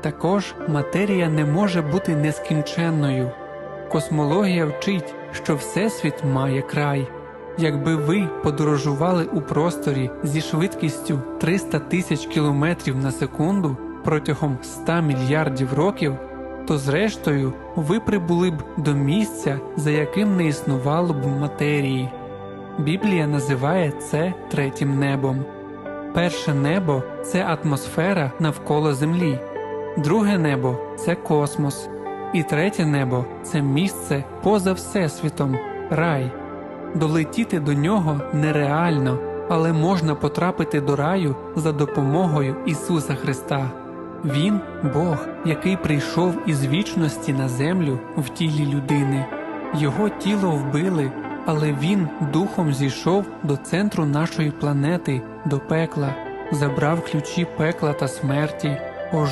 Також матерія не може бути нескінченною. Космологія вчить, що Всесвіт має край. Якби ви подорожували у просторі зі швидкістю 300 тисяч кілометрів на секунду протягом 100 мільярдів років, то зрештою ви прибули б до місця, за яким не існувало б матерії. Біблія називає це третім небом. Перше небо це атмосфера навколо Землі, друге небо це космос, і третє небо це місце поза Всесвітом, рай. Долетіти до нього нереально, але можна потрапити до раю за допомогою Ісуса Христа. Він Бог, який прийшов із вічності на землю в тілі людини. Його тіло вбили, але він духом зійшов до центру нашої планети, до пекла, забрав ключі пекла та смерті, ожив